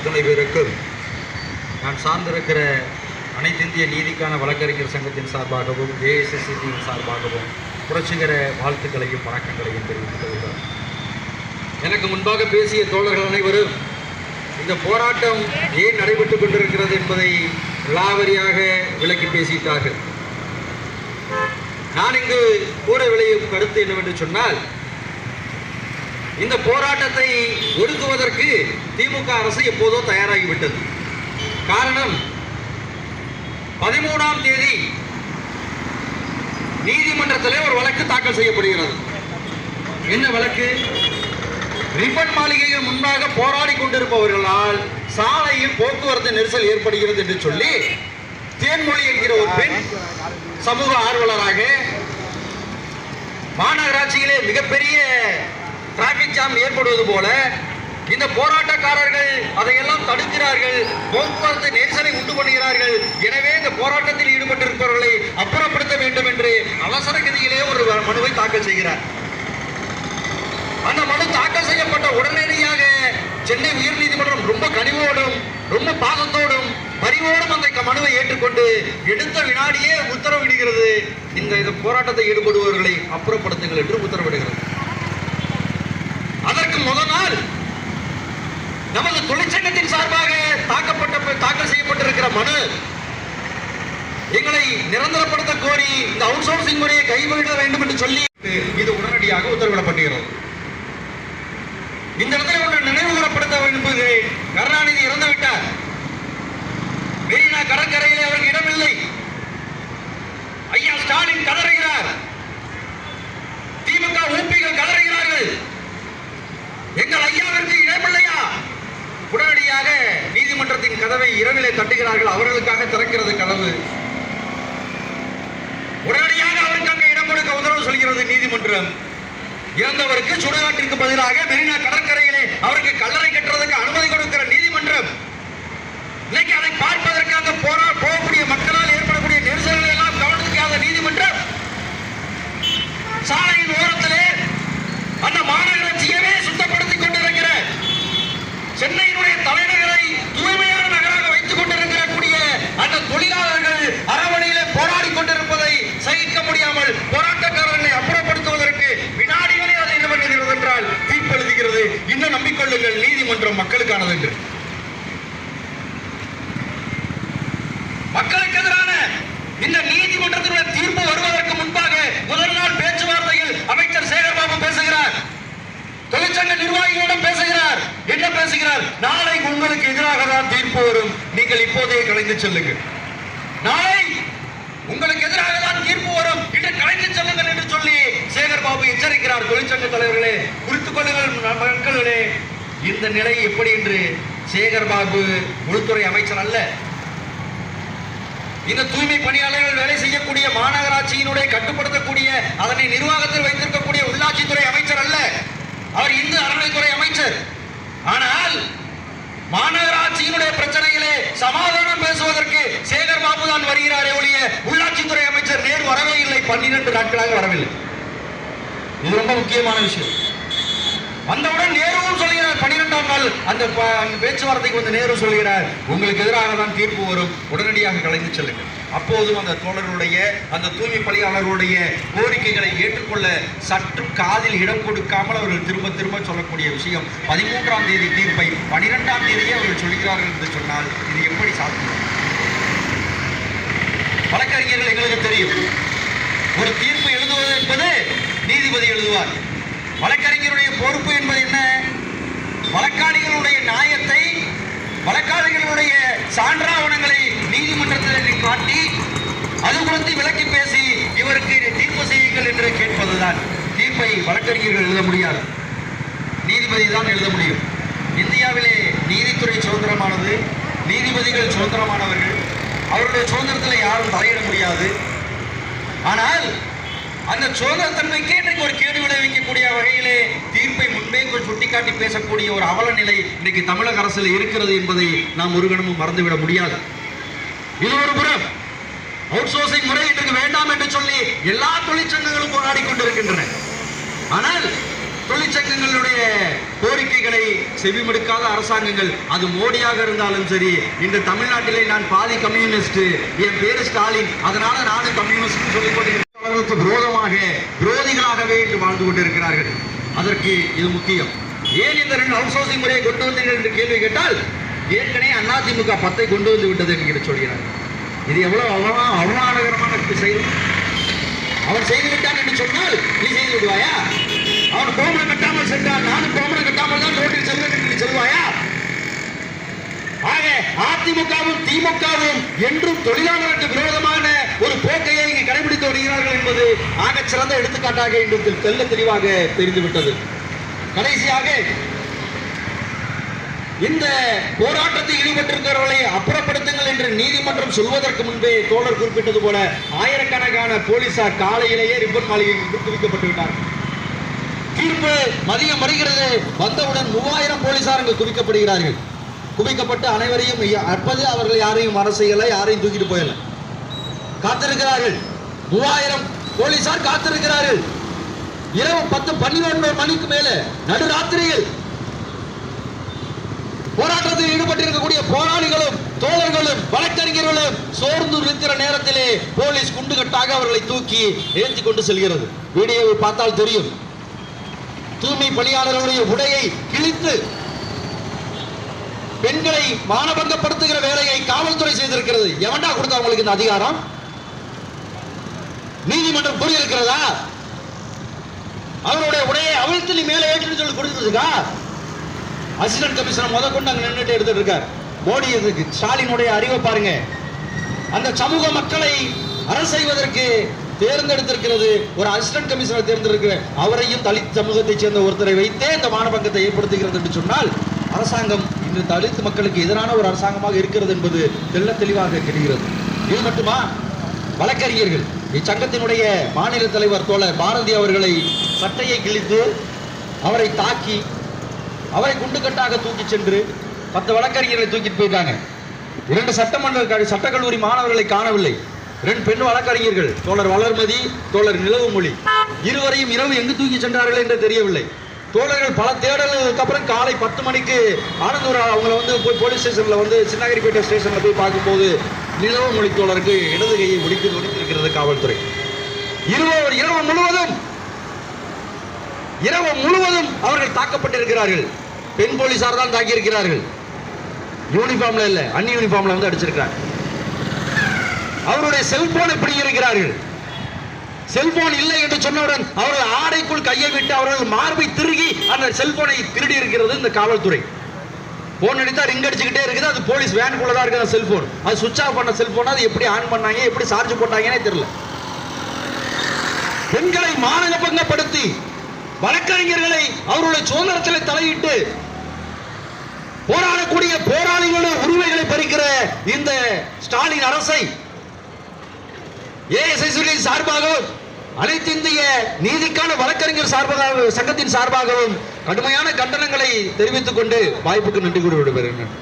அத்தனை பேருக்கும் நான் சார்ந்திருக்கிற அனைத்து இந்திய நீதிக்கான வழக்கறிஞர் சங்கத்தின் சார்பாகவும் ஏஎஸ்எஸ்சிபியின் சார்பாகவும் புரட்சிகர வாழ்த்துக்களையும் வணக்கங்களையும் தெரிவித்துக் எனக்கு முன்பாக பேசிய தோழர்கள் அனைவரும் இந்த போராட்டம் ஏன் நடைபெற்றுக் கொண்டிருக்கிறது என்பதை விளாவரியாக விளக்கி பேசிட்டார்கள். நான் இங்கு கூற விளையும் கருத்து என்னவென்று சொன்னால் இந்த போராட்டத்தை ஒடுக்குவதற்கு திமுக அரசு எப்போதோ தயாராகிவிட்டது. காரணம் பதிமூணாம் தேதி நீதிமன்றத்திலே ஒரு வழக்கு தாக்கல் செய்யப்படுகிறது. என்ன வழக்கு? ரிப்பன் மாளிகையின் முன்பாக போராடி கொண்டிருப்பவர்களால் சாலையில் போக்குவரத்து நெரிசல் ஏற்படுகிறது என்று சொல்லி தேன்மொழி என்கிற ஒரு பெண் சமூக ஆர்வலராக மாநகராட்சியிலே மிகப்பெரிய டிராபிக் ஜாம் ஏற்படுவது போல இந்த போராட்டக்காரர்கள் அதையெல்லாம் தடுக்கிறார்கள். போக்குவரத்து நெரிசலை உண்டு பண்ணுகிறார்கள். எனவே இந்த போராட்டத்தில் ஈடுபட்டிருப்பவர்களை அப்புறப்படுத்த வேண்டும் என்று அவசர கதியிலே ஒரு மனுவை தாக்கல் செய்கிறார். அந்த மனு தாக்கல் செய்யப்பட்ட உடனடியாக சென்னை உயர்நீதிமன்றம் ரொம்ப கனிவோடும் ரொம்ப பாசத்தோடும் பரிவோடும் அந்த க- மனுவை ஏற்றுக்கொண்டு எடுத்த வினாடியே உத்தரவிடுகிறது. இந்த இந்த போராட்டத்தை ஈடுபடுபவர்களை அப்புறப்படுத்துங்கள் என்று உத்தரவிடுகிறது. அதற்கு முதல் நாள் நமது தொழிற்சங்கத்தின் சார்பாக தாக்கப்பட்ட தாக்கல் செய்யப்பட்டிருக்கிற மனு. எங்களை நிரந்தரப்படுத்த கோரி இந்த அவுட் சோர்சிங் முறையை கைவிட வேண்டும் என்று சொல்லி இது உடனடியாக உத்தரவிடப்பட்டுகிறது இந்த இடத்துல ஒன்று நினைவு கூறப்படுத்த என்பது கருணாநிதி இறந்து விட்டார் மெரினா கடற்கரையிலே அவருக்கு இடமில்லை. ஐயா ஸ்டாலின் கதற திறக்கிறது கதவு உடனடியாக அவருக்கு அங்கே இடம் கொடுக்க உத்தரவு சொல்கிறது நீதிமன்றம். இறந்தவருக்கு சுடுகாட்டிற்கு பதிலாக மெரினா கடற்கரையிலே அவருக்கு கல்லறை கட்டுறதுக்கு அனுமதி கொடுக்கிற நீதிமன்றம். இன்னைக்கு அதை பார்ப்பதற்காக போராட்டம் நீதிமன்றம் மக்களுக்கானது என்று. மக்களுக்கு எதிரான இந்த நீதிமன்றத்தினுடைய தீர்ப்பு வருவதற்கு முன்பாக முதல் நாள் பேச்சுவார்த்தையில் அமைச்சர் சேகர்பாபு பேசுகிறார். தொழிற்சங்க நிர்வாகிகளிடம் பேசுகிறார். என்ன பேசுகிறார்? நாளை உங்களுக்கு எதிராக தான் தீர்ப்பு வரும். நீங்கள் இப்போதே கலைந்து செல்லுங்கள். நாளை உங்களுக்கு எதிராக தான் தீர்ப்பு வரும் என்று கலைந்து செல்லுங்கள் என்று சொல்லி சேகர் பாபு எச்சரிக்கிறார். தொழிற்சங்க தலைவர்களே குறித்துக் கொள்ளுங்கள். இந்த நிலை எப்படி என்று சேகர் பாபு உள்துறை அமைச்சர் அல்ல. இந்த தூய்மை பணியாளர்கள் வேலை செய்யக்கூடிய மாநகராட்சியினுடைய கட்டுப்படுத்தக்கூடிய அதனை நிர்வாகத்தில் வைத்திருக்கக்கூடிய உள்ளாட்சித்துறை அமைச்சர் அல்ல. அவர் இந்து அறநிலைத்துறை அமைச்சர். ஆனால் மாநகராட்சியினுடைய பிரச்சனைகளே சமாதானம் பேசுவதற்கு சேகர் பாபு தான் வருகிறாரே ஒழிய உள்ளாட்சித்துறை அமைச்சர் நேரு வரவே இல்லை. பன்னிரண்டு நாட்களாக வரவில்லை. இது ரொம்ப முக்கியமான விஷயம். வந்தவுடன் நேருவும் சொல்கிறார். பன்னிரெண்டாம் நாள் அந்த ப- பேச்சுவார்த்தைக்கு வந்து நேரு சொல்கிறார். உங்களுக்கு எதிராக தான் தீர்ப்பு வரும். உடனடியாக கலைந்து செல்லுங்கள். அப்போதும் அந்த தோழருடைய அந்த தூய்மை பணியாளர்களுடைய கோரிக்கைகளை ஏற்றுக்கொள்ள சற்று காதில் இடம் கொடுக்காமல் அவர்கள் திரும்ப திரும்ப சொல்லக்கூடிய விஷயம் பதிமூன்றாம் தேதி தீர்ப்பை பனிரெண்டாம் தேதியே அவர்கள் சொல்கிறார்கள் என்று சொன்னால் இது எப்படி சாத்தியம்? வழக்கறிஞர்கள் எங்களுக்கு தெரியும். ஒரு தீர்ப்பு எழுதுவது என்பது நீதிபதி எழுதுவார். வழக்கறிஞருடைய பொறுப்பு என்பது என்ன? வழக்காளிகளுடைய நியாயத்தை வழக்காளிகளுடைய சான்றாவணங்களை நீதிமன்றத்தில் காட்டி அது குறித்து விளக்கி பேசி இவருக்கு தீர்ப்பு செய்யுங்கள் என்று கேட்பதுதான். தீர்ப்பை வழக்கறிஞர்கள் எழுத முடியாது. நீதிபதி தான் எழுத முடியும். இந்தியாவிலே நீதித்துறை சுதந்திரமானது நீதிபதிகள் சுதந்திரமானவர்கள். அவருடைய சுதந்திரத்தில் யாரும் தலையிட முடியாது. ஆனால் அந்த சுதந்திரத்தன்மைக்கே இன்றைக்கு ஒரு கேடு விளைவிக்கக்கூடிய வகையிலே தீர்ப்பை முன்பே சுட்டிக்காட்டி பேசக்கூடிய ஒரு அவல நிலை இன்னைக்கு தமிழக அரசில் இருக்கிறது என்பதை நாம் ஒரு கணமும் மறந்துவிட முடியாது. இது ஒரு புறம். அவுட் சோர்சிங் முறை இன்றைக்கு வேண்டாம் என்று சொல்லி எல்லா தொழிற்சங்கங்களும் போராடி கொண்டிருக்கின்றன. ஆனால் தொழிற்சங்கங்களுடைய கோரிக்கைகளை செவிமடுக்காத அரசாங்கங்கள் அது மோடியாக இருந்தாலும் சரி இந்த தமிழ்நாட்டிலே நான் பாதி கம்யூனிஸ்ட் என் பேரு ஸ்டாலின் அதனால நானும் கம்யூனிஸ்ட் சொல்லிக் அவர்களுக்கு விரோதமாக விரோதிகளாகவே இன்று வாழ்ந்து கொண்டிருக்கிறார்கள். அதற்கு இது முக்கியம். ஏன் இந்த ரெண்டு அவுட் சோர்சிங் முறையை கொண்டு வந்தீர்கள் என்று கேள்வி கேட்டால் ஏற்கனவே அதிமுக பத்தை கொண்டு வந்து விட்டது என்கிற சொல்கிறார். இது எவ்வளவு அவமா அவமானகரமான செயல் அவன் செய்து விட்டான் என்று சொன்னால் நீ செய்து விடுவாயா? அவன் கோமணம் கட்டாமல் சென்றான் நானும் கோமணம் கட்டாமல் தான் ரோட்டில் செல்வேன் என்று சொல்வாயா? ஆக அதிமுகவும் திமுகவும் என்றும் தொழிலாளருக்கு என்பது ஆகச் சிறந்த எடுத்துக்காட்டாக இன்று தெல்ல தெளிவாக தெரிந்துவிட்டது. கடைசியாக இந்த போராட்டத்தில் ஈடுபட்டிருக்கிறவர்களை அப்புறப்படுத்துங்கள் என்று நீதிமன்றம் சொல்வதற்கு முன்பே தோழர் குறிப்பிட்டது போல ஆயிரக்கணக்கான போலீசார் காலையிலேயே ரிப்பன் மாளிகைக்கு குவிக்கப்பட்டு விட்டார்கள் தீர்ப்பு மதியம் வருகிறது. வந்தவுடன் மூவாயிரம் போலீசார் அங்கு குவிக்கப்படுகிறார்கள். குவிக்கப்பட்டு அனைவரையும் அற்பது அவர்கள் யாரையும் வர செய்யலை யாரையும் தூக்கிட்டு போயலை. காத்திருக்கிறார்கள். மூவாயிரம் போலீசார் காத்திருக்கிறார்கள். இரவு பத்து பன்னிரண்டு மணிக்கு மேல நடுராத்திரியில் போராட்டத்தில் ஈடுபட்டிருக்கக்கூடிய போராளிகளும் தோழர்களும் வழக்கறிஞர்களும் சோர்ந்து இருக்கிற நேரத்திலே போலீஸ் குண்டுகட்டாக அவர்களை தூக்கி ஏந்தி கொண்டு செல்கிறது. வீடியோவை பார்த்தால் தெரியும். தூய்மை பணியாளர்களுடைய உடையை கிழித்து பெண்களை மானபங்கப்படுத்துகிற வேலையை காவல்துறை செய்திருக்கிறது. எவன்டா கொடுத்தா அவங்களுக்கு இந்த அதிகாரம்? நீதிமன்றம் கூறியிருக்கிறதா? அவருடைய உடையை அவிழ்த்து நீ மேலே ஏற்றுன்னு சொல்லி கொடுத்துருக்கா அசிஸ்டன்ட் கமிஷனர் முத கொண்டு அங்கே நின்றுட்டு எடுத்துட்டு இருக்கார் மோடி இதுக்கு ஸ்டாலினுடைய அறிவை பாருங்க. அந்த சமூக மக்களை அரசு செய்வதற்கு தேர்ந்தெடுத்திருக்கிறது ஒரு அசிஸ்டன்ட் கமிஷனர் தேர்ந்தெடுக்கிற அவரையும் தலித் சமூகத்தைச் சேர்ந்த ஒருத்தரை வைத்தே இந்த மானபங்கத்தை ஏற்படுத்துகிறது என்று சொன்னால் அரசாங்கம் இன்று தலித் மக்களுக்கு எதிரான ஒரு அரசாங்கமாக இருக்கிறது என்பது தெல்ல தெளிவாக தெரிகிறது. இது மட்டுமா? வழக்கறிஞர்கள். இச்சங்கத்தினுடைய மாநில தலைவர் தோழர் பாரதி அவர்களை சட்டையை கிழித்து அவரை தாக்கி அவரை குண்டுக்கட்டாக தூக்கி சென்று பத்து வழக்கறிஞர்களை தூக்கிட்டு போயிட்டாங்க. இரண்டு சட்டமன்ற சட்டக்கல்லூரி மாணவர்களை காணவில்லை. இரண்டு பெண் வழக்கறிஞர்கள் தோழர் வளர்மதி தோழர் நிலவுமொழி. இருவரையும் இரவு எங்கு தூக்கி சென்றார்கள் என்று தெரியவில்லை. தோழர்கள் பல தேடலுக்கு அப்புறம் காலை பத்து மணிக்கு ஆனந்தூர் அவங்கள வந்து போய் போலீஸ் ஸ்டேஷனில் வந்து சின்னகிரிப்பேட்டை ஸ்டேஷனில் போய் பார்க்கும்போது நிலவுமொழி மொழித்தோழருக்கு இடது கையை ஒடித்து ஒடித்திருக்கிறது காவல்துறை. இருவர் இரவு முழுவதும் இரவு முழுவதும் அவர்கள் தாக்கப்பட்டிருக்கிறார்கள். பெண் போலீசார் தான் தாக்கியிருக்கிறார்கள். யூனிஃபார்ம்ல இல்ல அன்னி யூனிஃபார்ம்ல வந்து அடிச்சிருக்கிறார். அவருடைய செல்போனை பிடிக்கிறார்கள் செல்போன் இல்லை என்று சொன்னவுடன் அவர்கள் ஆடைக்குள் கையை விட்டு அவர்கள் மார்பை திருகி அந்த செல்போனை திருடி இருக்கிறது இந்த காவல்துறை. போன் அடித்தா ரிங் அடிச்சுக்கிட்டே இருக்குது. அது போலீஸ் வேனுக்குள்ள தான் இருக்குது அந்த செல்போன் அது சுவிட்ச் ஆஃப் பண்ண செல்போன் அது எப்படி ஆன் பண்ணாங்க எப்படி சார்ஜ் போட்டாங்கன்னே தெரியல. பெண்களை மானகபங்கப்படுத்தி வழக்கறிஞர்களை அவருடைய சுதந்திரத்தில் தலையிட்டு போராடக்கூடிய போராளிகளுடைய உரிமைகளை பறிக்கிற இந்த ஸ்டாலின் அரசை ஏஎஸ்ஐ சார்பாகவும் அனைத்து இந்திய நீதிக்கான வழக்கறிஞர் சார்பாக சங்கத்தின் சார்பாகவும் கடுமையான கண்டனங்களை தெரிவித்துக் கொண்டு வாய்ப்புக்கு நன்றி கூறி விடுபெறுகிறேன்.